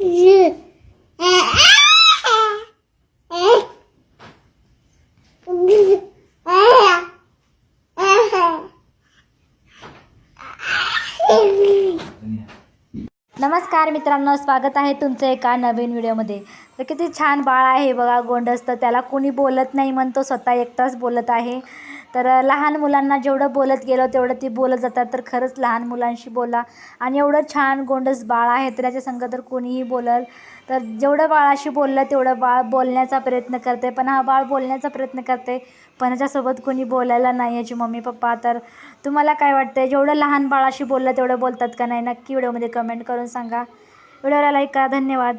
नमस्कार मित्रांनो स्वागत आहे तुमचं एका नवीन व्हिडिओमध्ये. तर किती छान बाळ आहे बघा गोंडस. तर त्याला कोणी बोलत नाही म्हणतो स्वतः एकटाच बोलत आहे. तर लहान मुलांना जेवढं बोलत गेलो तेवढं ती बोलत जातात. तर खरंच लहान मुलांशी बोला. आणि एवढं छान गोंडस बाळ आहे तर त्याच्या संग तर कोणीही बोलल. तर जेवढं बाळाशी बोललं तेवढं बाळ बोलण्याचा प्रयत्न करते. पण हा बाळ बोलण्याचा प्रयत्न करते पण याच्यासोबत कोणी बोलायला नाही याची मम्मी पप्पा. तर तुम्हाला काय वाटतं जेवढं लहान बाळाशी बोललं तेवढं बोलतात का नाही? नक्की व्हिडिओमध्ये कमेंट करून सांगा. व्हिडिओला लाईक करा. धन्यवाद.